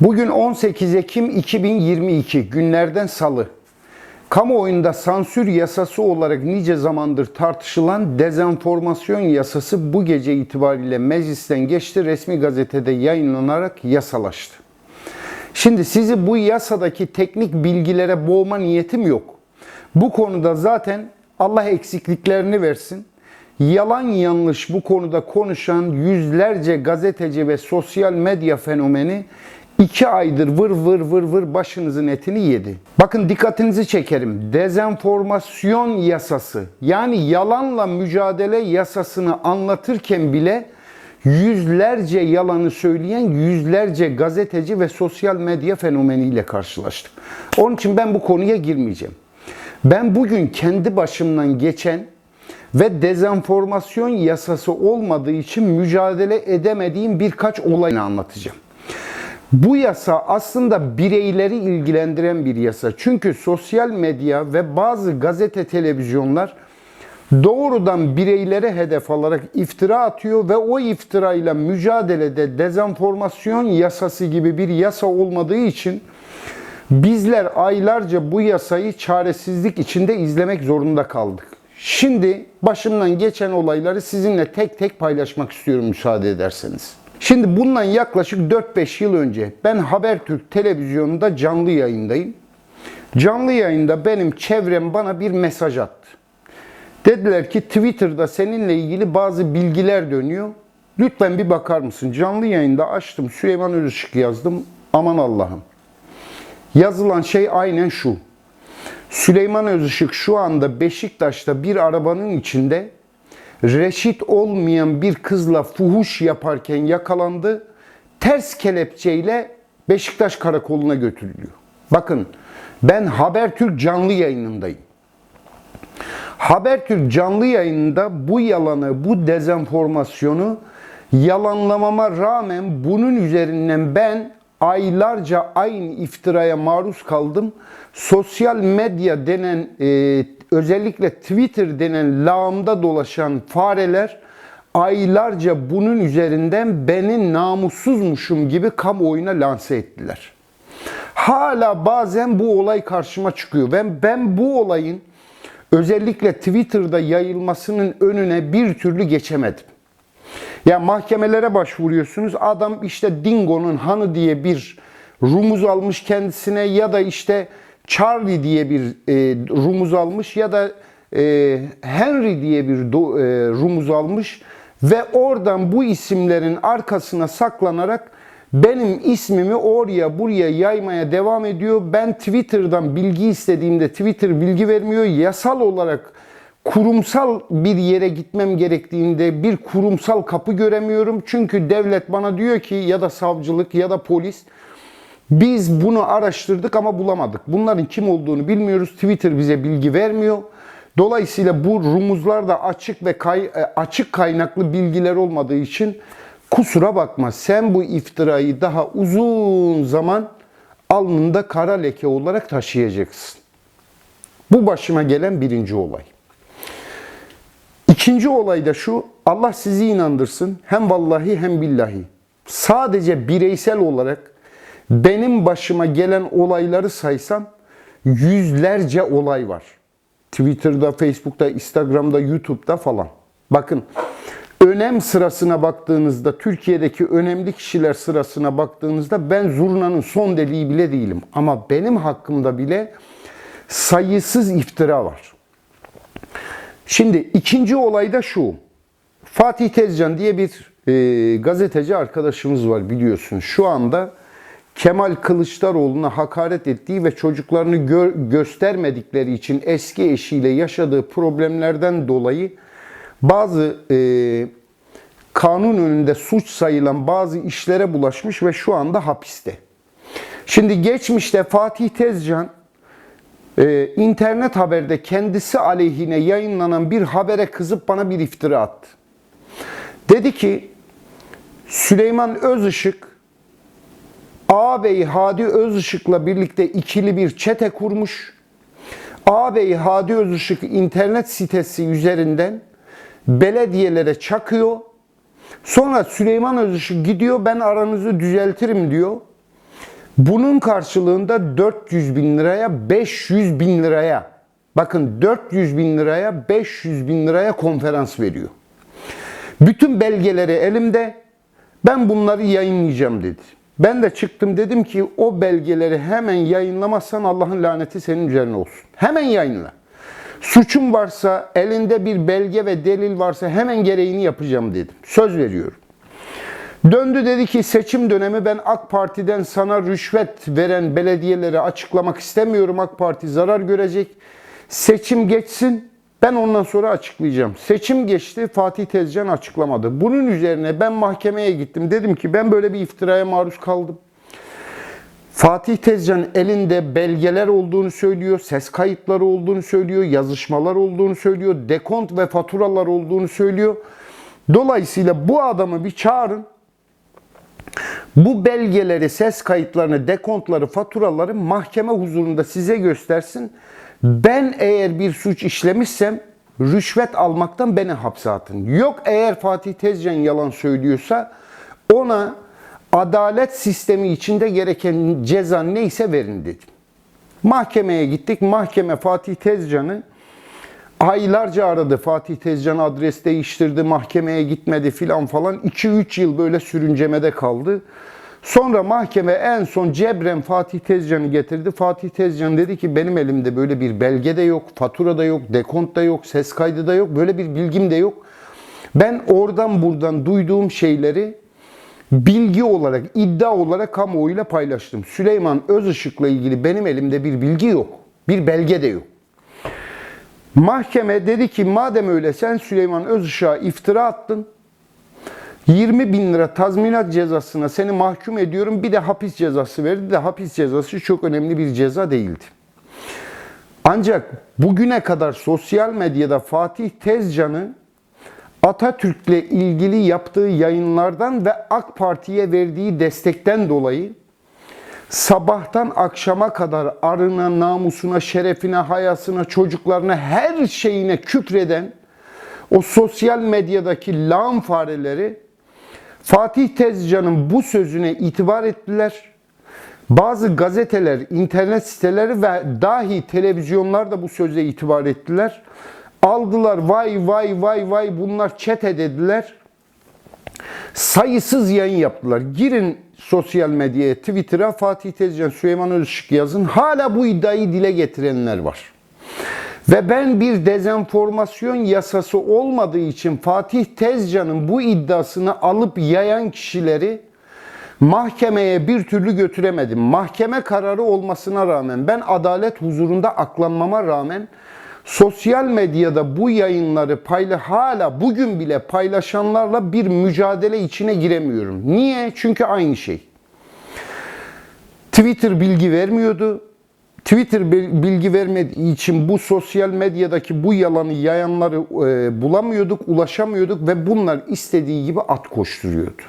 Bugün 18 Ekim 2022 günlerden salı. Kamuoyunda sansür yasası olarak nice zamandır tartışılan dezenformasyon yasası bu gece itibariyle meclisten geçti, resmi gazetede yayınlanarak yasalaştı. Şimdi sizi bu yasadaki teknik bilgilere boğma niyetim yok. Bu konuda zaten Allah eksikliklerini versin. Yalan yanlış bu konuda konuşan yüzlerce gazeteci ve sosyal medya fenomeni iki aydır vır vır vır vır başınızın etini yedi. Bakın dikkatinizi çekerim. Dezenformasyon yasası yani yalanla mücadele yasasını anlatırken bile yüzlerce yalanı söyleyen yüzlerce gazeteci ve sosyal medya fenomeniyle karşılaştık. Onun için ben bu konuya girmeyeceğim. Ben bugün kendi başımdan geçen ve dezenformasyon yasası olmadığı için mücadele edemediğim birkaç olayını anlatacağım. Bu yasa aslında bireyleri ilgilendiren bir yasa. Çünkü sosyal medya ve bazı gazete, televizyonlar doğrudan bireylere hedef alarak iftira atıyor ve o iftirayla mücadelede dezenformasyon yasası gibi bir yasa olmadığı için bizler aylarca bu yasayı çaresizlik içinde izlemek zorunda kaldık. Şimdi başımdan geçen olayları sizinle tek tek paylaşmak istiyorum müsaade ederseniz. Şimdi bundan yaklaşık 4-5 yıl önce ben Habertürk televizyonunda canlı yayındayım. Canlı yayında benim çevrem bana bir mesaj attı. Dediler ki Twitter'da seninle ilgili bazı bilgiler dönüyor. Lütfen bir bakar mısın? Canlı yayında açtım. Süleyman Özışık yazdım. Aman Allah'ım. Yazılan şey aynen şu. Süleyman Özışık şu anda Beşiktaş'ta bir arabanın içinde reşit olmayan bir kızla fuhuş yaparken yakalandı. Ters kelepçeyle Beşiktaş karakoluna götürülüyor. Bakın ben Habertürk canlı yayınındayım. Habertürk canlı yayınında bu yalanı, bu dezenformasyonu yalanlamama rağmen bunun üzerinden ben aylarca aynı iftiraya maruz kaldım. Sosyal medya denen e, özellikle Twitter denen lağımda dolaşan fareler aylarca bunun üzerinden beni namussuzmuşum gibi kamuoyuna lanse ettiler. Hala bazen bu olay karşıma çıkıyor. Ben ben bu olayın özellikle Twitter'da yayılmasının önüne bir türlü geçemedim. Ya mahkemelere başvuruyorsunuz. Adam işte Dingo'nun hanı diye bir rumuz almış kendisine ya da işte Charlie diye bir e, rumuz almış ya da e, Henry diye bir do, e, rumuz almış ve oradan bu isimlerin arkasına saklanarak benim ismimi oraya buraya yaymaya devam ediyor. Ben Twitter'dan bilgi istediğimde Twitter bilgi vermiyor. Yasal olarak kurumsal bir yere gitmem gerektiğinde bir kurumsal kapı göremiyorum. Çünkü devlet bana diyor ki ya da savcılık ya da polis biz bunu araştırdık ama bulamadık. Bunların kim olduğunu bilmiyoruz. Twitter bize bilgi vermiyor. Dolayısıyla bu rumuzlar da açık ve kay, açık kaynaklı bilgiler olmadığı için kusura bakma sen bu iftirayı daha uzun zaman alnında kara leke olarak taşıyacaksın. Bu başıma gelen birinci olay. İkinci olay da şu, Allah sizi inandırsın hem vallahi hem billahi. Sadece bireysel olarak benim başıma gelen olayları saysam yüzlerce olay var. Twitter'da, Facebook'ta, Instagram'da, YouTube'da falan. Bakın önem sırasına baktığınızda, Türkiye'deki önemli kişiler sırasına baktığınızda ben zurnanın son deliği bile değilim. Ama benim hakkımda bile sayısız iftira var. Şimdi ikinci olay da şu. Fatih Tezcan diye bir e, gazeteci arkadaşımız var biliyorsun. Şu anda Kemal Kılıçdaroğlu'na hakaret ettiği ve çocuklarını gö- göstermedikleri için eski eşiyle yaşadığı problemlerden dolayı bazı e, kanun önünde suç sayılan bazı işlere bulaşmış ve şu anda hapiste. Şimdi geçmişte Fatih Tezcan e, internet haberde kendisi aleyhine yayınlanan bir habere kızıp bana bir iftira attı. Dedi ki Süleyman Özışık ağabey Hadi Özışık'la birlikte ikili bir çete kurmuş. Ağabey Hadi Özışık internet sitesi üzerinden belediyelere çakıyor. Sonra Süleyman Özışık gidiyor ben aranızı düzeltirim diyor. Bunun karşılığında 400 bin liraya 500 bin liraya bakın 400 bin liraya 500 bin liraya konferans veriyor. Bütün belgeleri elimde ben bunları yayınlayacağım dedi. Ben de çıktım dedim ki o belgeleri hemen yayınlamazsan Allah'ın laneti senin üzerine olsun. Hemen yayınla. Suçum varsa, elinde bir belge ve delil varsa hemen gereğini yapacağım dedim. Söz veriyorum. Döndü dedi ki seçim dönemi ben AK Parti'den sana rüşvet veren belediyeleri açıklamak istemiyorum. AK Parti zarar görecek. Seçim geçsin ben ondan sonra açıklayacağım. Seçim geçti Fatih Tezcan açıklamadı. Bunun üzerine ben mahkemeye gittim. Dedim ki ben böyle bir iftiraya maruz kaldım. Fatih Tezcan elinde belgeler olduğunu söylüyor, ses kayıtları olduğunu söylüyor, yazışmalar olduğunu söylüyor, dekont ve faturalar olduğunu söylüyor. Dolayısıyla bu adamı bir çağırın. Bu belgeleri, ses kayıtlarını, dekontları, faturaları mahkeme huzurunda size göstersin. Ben eğer bir suç işlemişsem rüşvet almaktan beni hapse atın. Yok eğer Fatih Tezcan yalan söylüyorsa ona adalet sistemi içinde gereken ceza neyse verin dedim. Mahkemeye gittik. Mahkeme Fatih Tezcan'ı aylarca aradı. Fatih Tezcan adres değiştirdi, mahkemeye gitmedi filan falan. 2-3 yıl böyle sürüncemede kaldı. Sonra mahkeme en son cebren Fatih Tezcan'ı getirdi. Fatih Tezcan dedi ki benim elimde böyle bir belge de yok, fatura da yok, dekont da yok, ses kaydı da yok, böyle bir bilgim de yok. Ben oradan buradan duyduğum şeyleri bilgi olarak, iddia olarak kamuoyuyla paylaştım. Süleyman Özışık'la ilgili benim elimde bir bilgi yok. Bir belge de yok. Mahkeme dedi ki madem öyle sen Süleyman Özışık'a iftira attın. 20 bin lira tazminat cezasına seni mahkum ediyorum bir de hapis cezası verdi de hapis cezası çok önemli bir ceza değildi. Ancak bugüne kadar sosyal medyada Fatih Tezcan'ı Atatürk'le ilgili yaptığı yayınlardan ve AK Parti'ye verdiği destekten dolayı sabahtan akşama kadar arına, namusuna, şerefine, hayasına, çocuklarına, her şeyine küfreden o sosyal medyadaki lağım fareleri Fatih Tezcan'ın bu sözüne itibar ettiler. Bazı gazeteler, internet siteleri ve dahi televizyonlar da bu söze itibar ettiler. Aldılar vay vay vay vay bunlar çete dediler. Sayısız yayın yaptılar. Girin sosyal medyaya, Twitter'a Fatih Tezcan, Süleyman Özışık yazın. Hala bu iddiayı dile getirenler var. Ve ben bir dezenformasyon yasası olmadığı için Fatih Tezcan'ın bu iddiasını alıp yayan kişileri mahkemeye bir türlü götüremedim. Mahkeme kararı olmasına rağmen ben adalet huzurunda aklanmama rağmen sosyal medyada bu yayınları payla hala bugün bile paylaşanlarla bir mücadele içine giremiyorum. Niye? Çünkü aynı şey. Twitter bilgi vermiyordu. Twitter bilgi vermediği için bu sosyal medyadaki bu yalanı yayanları e, bulamıyorduk, ulaşamıyorduk ve bunlar istediği gibi at koşturuyordu.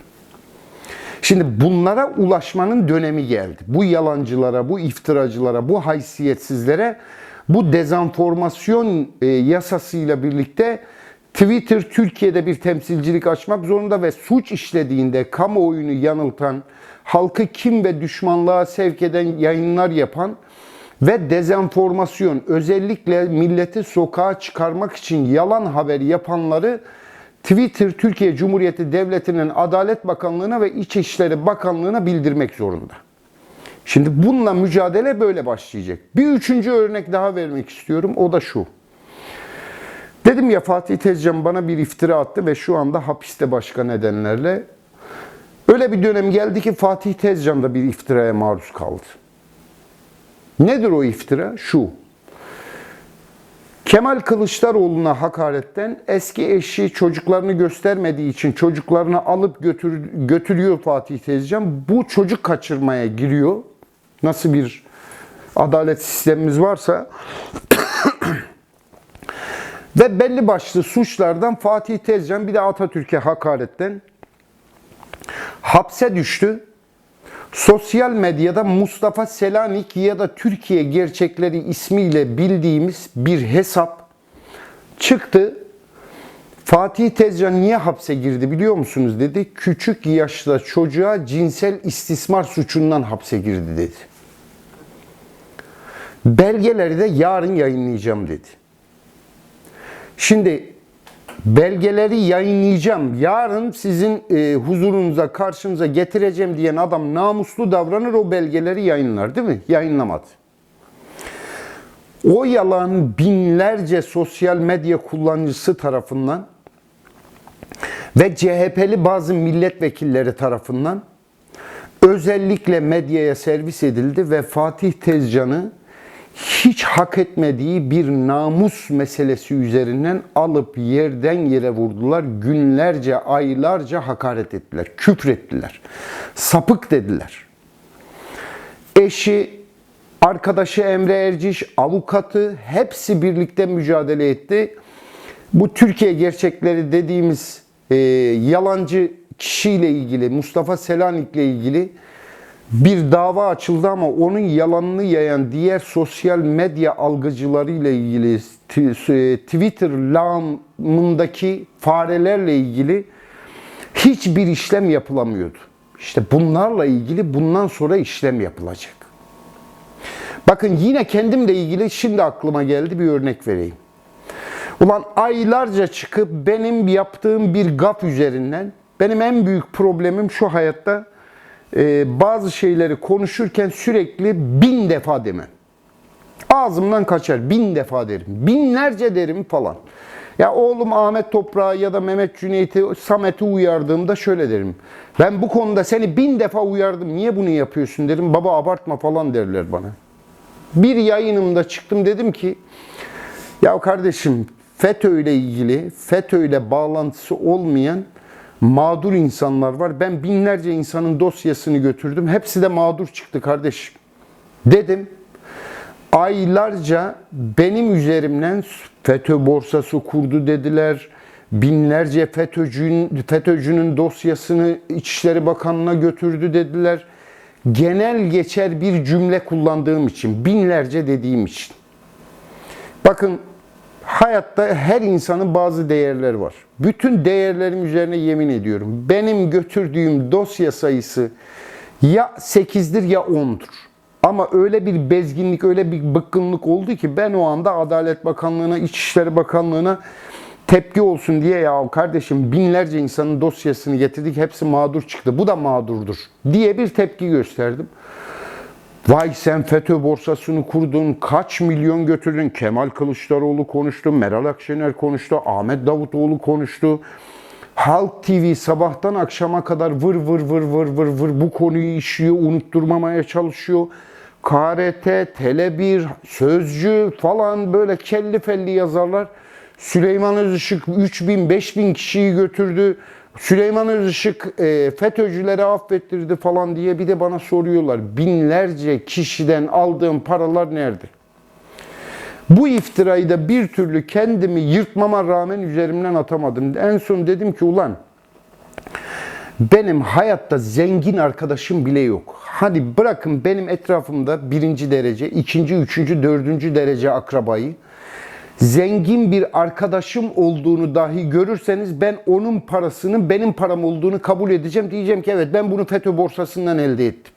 Şimdi bunlara ulaşmanın dönemi geldi. Bu yalancılara, bu iftiracılara, bu haysiyetsizlere bu dezenformasyon e, yasasıyla birlikte Twitter Türkiye'de bir temsilcilik açmak zorunda ve suç işlediğinde kamuoyunu yanıltan, halkı kim ve düşmanlığa sevk eden yayınlar yapan ve dezenformasyon özellikle milleti sokağa çıkarmak için yalan haber yapanları Twitter Türkiye Cumhuriyeti Devleti'nin Adalet Bakanlığı'na ve İçişleri Bakanlığı'na bildirmek zorunda. Şimdi bununla mücadele böyle başlayacak. Bir üçüncü örnek daha vermek istiyorum. O da şu. Dedim ya Fatih Tezcan bana bir iftira attı ve şu anda hapiste başka nedenlerle. Öyle bir dönem geldi ki Fatih Tezcan da bir iftiraya maruz kaldı. Nedir o iftira? Şu. Kemal Kılıçdaroğlu'na hakaretten eski eşi çocuklarını göstermediği için çocuklarını alıp götür, götürüyor Fatih Tezcan. Bu çocuk kaçırmaya giriyor. Nasıl bir adalet sistemimiz varsa ve belli başlı suçlardan Fatih Tezcan bir de Atatürk'e hakaretten hapse düştü. Sosyal medyada Mustafa Selanik ya da Türkiye Gerçekleri ismiyle bildiğimiz bir hesap çıktı. Fatih Tezcan niye hapse girdi biliyor musunuz dedi. Küçük yaşta çocuğa cinsel istismar suçundan hapse girdi dedi. Belgeleri de yarın yayınlayacağım dedi. Şimdi belgeleri yayınlayacağım. Yarın sizin e, huzurunuza, karşınıza getireceğim diyen adam namuslu davranır o belgeleri yayınlar değil mi? Yayınlamadı. O yalan binlerce sosyal medya kullanıcısı tarafından ve CHP'li bazı milletvekilleri tarafından özellikle medyaya servis edildi ve Fatih Tezcan'ı hiç hak etmediği bir namus meselesi üzerinden alıp yerden yere vurdular. Günlerce, aylarca hakaret ettiler, küfrettiler, sapık dediler. Eşi, arkadaşı Emre Erciş, avukatı hepsi birlikte mücadele etti. Bu Türkiye gerçekleri dediğimiz e, yalancı kişiyle ilgili, Mustafa Selanik'le ilgili bir dava açıldı ama onun yalanını yayan diğer sosyal medya algıcıları ile ilgili t- Twitter lağımındaki farelerle ilgili hiçbir işlem yapılamıyordu. İşte bunlarla ilgili bundan sonra işlem yapılacak. Bakın yine kendimle ilgili şimdi aklıma geldi bir örnek vereyim. Ulan aylarca çıkıp benim yaptığım bir gaf üzerinden benim en büyük problemim şu hayatta e, bazı şeyleri konuşurken sürekli bin defa demem. Ağzımdan kaçar bin defa derim. Binlerce derim falan. Ya oğlum Ahmet Toprağı ya da Mehmet Cüneyt'i, Samet'i uyardığımda şöyle derim. Ben bu konuda seni bin defa uyardım. Niye bunu yapıyorsun derim. Baba abartma falan derler bana. Bir yayınımda çıktım dedim ki ya kardeşim FETÖ ile ilgili, FETÖ ile bağlantısı olmayan mağdur insanlar var. Ben binlerce insanın dosyasını götürdüm. Hepsi de mağdur çıktı kardeşim. Dedim. Aylarca benim üzerimden FETÖ borsası kurdu dediler. Binlerce FETÖ'cünün, FETÖ'cünün dosyasını İçişleri Bakanlığı'na götürdü dediler. Genel geçer bir cümle kullandığım için, binlerce dediğim için. Bakın hayatta her insanın bazı değerleri var. Bütün değerlerim üzerine yemin ediyorum. Benim götürdüğüm dosya sayısı ya 8'dir ya 10'dur. Ama öyle bir bezginlik, öyle bir bıkkınlık oldu ki ben o anda Adalet Bakanlığı'na, İçişleri Bakanlığı'na tepki olsun diye ya kardeşim binlerce insanın dosyasını getirdik hepsi mağdur çıktı. Bu da mağdurdur diye bir tepki gösterdim. Vay sen FETÖ borsasını kurdun, kaç milyon götürdün? Kemal Kılıçdaroğlu konuştu, Meral Akşener konuştu, Ahmet Davutoğlu konuştu. Halk TV sabahtan akşama kadar vır vır vır vır vır vır bu konuyu işliyor, unutturmamaya çalışıyor. KRT, Tele1, Sözcü falan böyle kelli felli yazarlar. Süleyman Özışık 3000 5000 kişiyi götürdü. Süleyman Özışık e, FETÖ'cüleri affettirdi falan diye bir de bana soruyorlar. Binlerce kişiden aldığım paralar nerede? Bu iftirayı da bir türlü kendimi yırtmama rağmen üzerimden atamadım. En son dedim ki ulan benim hayatta zengin arkadaşım bile yok. Hadi bırakın benim etrafımda birinci derece, ikinci, üçüncü, dördüncü derece akrabayı zengin bir arkadaşım olduğunu dahi görürseniz ben onun parasının benim param olduğunu kabul edeceğim. Diyeceğim ki evet ben bunu FETÖ borsasından elde ettim.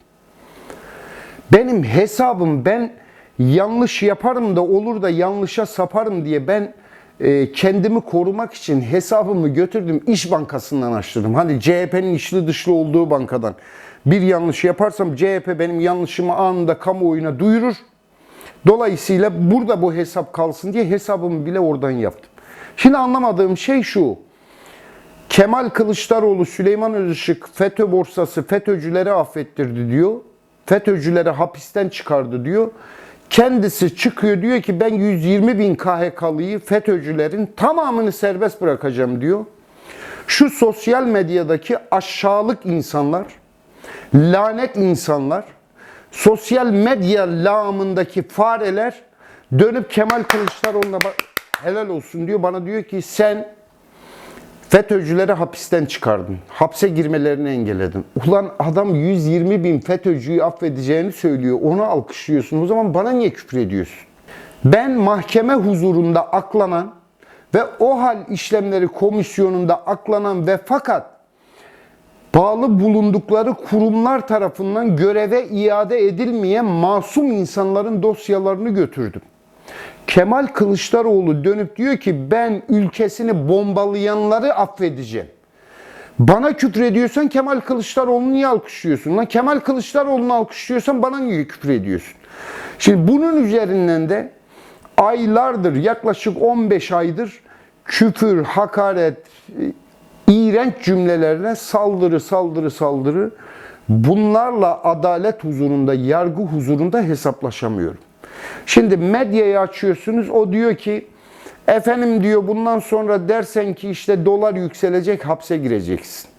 Benim hesabım ben yanlış yaparım da olur da yanlışa saparım diye ben e, kendimi korumak için hesabımı götürdüm İş Bankası'ndan açtırdım. Hani CHP'nin içli dışlı olduğu bankadan. Bir yanlış yaparsam CHP benim yanlışımı anında kamuoyuna duyurur. Dolayısıyla burada bu hesap kalsın diye hesabımı bile oradan yaptım. Şimdi anlamadığım şey şu. Kemal Kılıçdaroğlu, Süleyman Özışık FETÖ borsası FETÖ'cüleri affettirdi diyor. FETÖ'cüleri hapisten çıkardı diyor. Kendisi çıkıyor diyor ki ben 120 bin KHK'lıyı FETÖ'cülerin tamamını serbest bırakacağım diyor. Şu sosyal medyadaki aşağılık insanlar, lanet insanlar, sosyal medya lağımındaki fareler dönüp Kemal Kılıçdaroğlu'na bak helal olsun diyor. Bana diyor ki sen FETÖ'cüleri hapisten çıkardın. Hapse girmelerini engelledin. Ulan adam 120 bin FETÖ'cüyü affedeceğini söylüyor. Onu alkışlıyorsun. O zaman bana niye küfür ediyorsun? Ben mahkeme huzurunda aklanan ve o hal işlemleri komisyonunda aklanan ve fakat bağlı bulundukları kurumlar tarafından göreve iade edilmeyen masum insanların dosyalarını götürdüm. Kemal Kılıçdaroğlu dönüp diyor ki ben ülkesini bombalayanları affedeceğim. Bana küfrediyorsan Kemal Kılıçdaroğlu'nu niye alkışlıyorsun? Lan Kemal Kılıçdaroğlu'nu alkışlıyorsan bana niye küfür ediyorsun? Şimdi bunun üzerinden de aylardır yaklaşık 15 aydır küfür, hakaret, iğrenç cümlelerle saldırı, saldırı, saldırı. Bunlarla adalet huzurunda, yargı huzurunda hesaplaşamıyorum. Şimdi medyayı açıyorsunuz, o diyor ki efendim diyor bundan sonra dersen ki işte dolar yükselecek hapse gireceksin.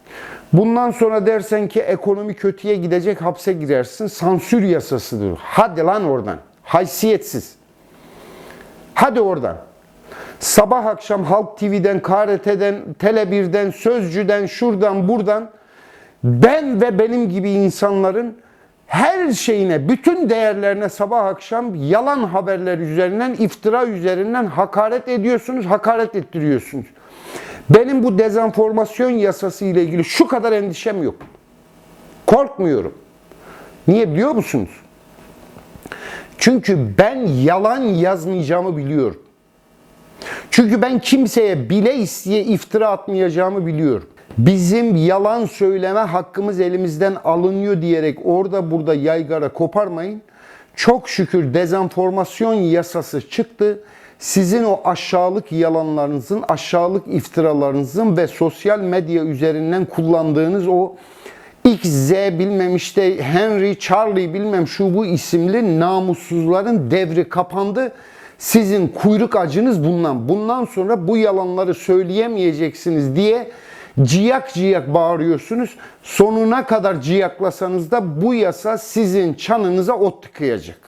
Bundan sonra dersen ki ekonomi kötüye gidecek hapse girersin. Sansür yasasıdır. Hadi lan oradan. Haysiyetsiz. Hadi oradan. Sabah akşam Halk TV'den, KRT'den, Tele1'den, Sözcü'den, şuradan buradan ben ve benim gibi insanların her şeyine, bütün değerlerine sabah akşam yalan haberler üzerinden, iftira üzerinden hakaret ediyorsunuz, hakaret ettiriyorsunuz. Benim bu dezenformasyon yasası ile ilgili şu kadar endişem yok. Korkmuyorum. Niye biliyor musunuz? Çünkü ben yalan yazmayacağımı biliyorum. Çünkü ben kimseye bile isteye iftira atmayacağımı biliyorum. Bizim yalan söyleme hakkımız elimizden alınıyor diyerek orada burada yaygara koparmayın. Çok şükür dezenformasyon yasası çıktı. Sizin o aşağılık yalanlarınızın, aşağılık iftiralarınızın ve sosyal medya üzerinden kullandığınız o X, Z bilmem işte Henry, Charlie bilmem şu bu isimli namussuzların devri kapandı. Sizin kuyruk acınız bundan. Bundan sonra bu yalanları söyleyemeyeceksiniz diye ciyak ciyak bağırıyorsunuz. Sonuna kadar ciyaklasanız da bu yasa sizin çanınıza ot tıkayacak.